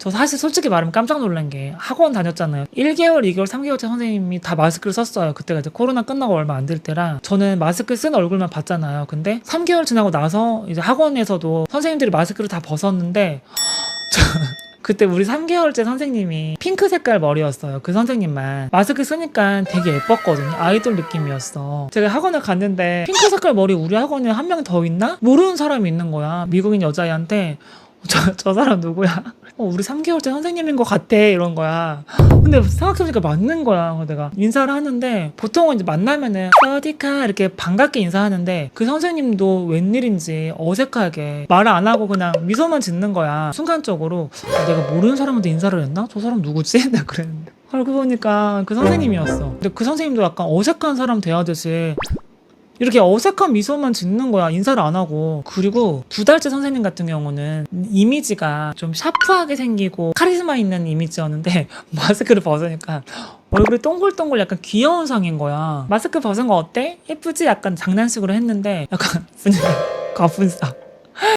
저 사실 솔직히 말하면 깜짝 놀란 게 학원 다녔잖아요. 1개월, 2개월, 3개월째 선생님이 다 마스크를 썼어요. 그때가 이제 코로나 끝나고 얼마 안 될 때라 저는 마스크 쓴 얼굴만 봤잖아요. 근데 3개월 지나고 나서 이제 학원에서도 선생님들이 마스크를 다 벗었는데 저 그때 우리 3개월째 선생님이 핑크 색깔 머리였어요. 그 선생님만. 마스크 쓰니까 되게 예뻤거든요. 아이돌 느낌이었어. 제가 학원을 갔는데 핑크 색깔 머리 우리 학원에 한 명 더 있나? 모르는 사람이 있는 거야. 미국인 여자애한테 저, 저 사람 누구야? 어, 우리 3개월째 선생님인 것 같아. 이런 거야. 근데 생각해보니까 맞는 거야. 내가 인사를 하는데 보통은 이제 만나면은 어디카 이렇게 반갑게 인사하는데 그 선생님도 웬일인지 어색하게 말을 안 하고 그냥 미소만 짓는 거야. 순간적으로 아, 내가 모르는 사람한테 인사를 했나? 저 사람 누구지? 내가 그랬는데. 알고 보니까 그 선생님이었어. 근데 그 선생님도 약간 어색한 사람 대하듯이 이렇게 어색한 미소만 짓는 거야. 인사를 안 하고. 그리고 두 달째 선생님 같은 경우는 이미지가 좀 샤프하게 생기고 카리스마 있는 이미지였는데 마스크를 벗으니까 얼굴이 동글동글 약간 귀여운 상인 거야. 마스크 벗은 거 어때? 예쁘지? 약간 장난식으로 했는데 약간 분위기 가분싸.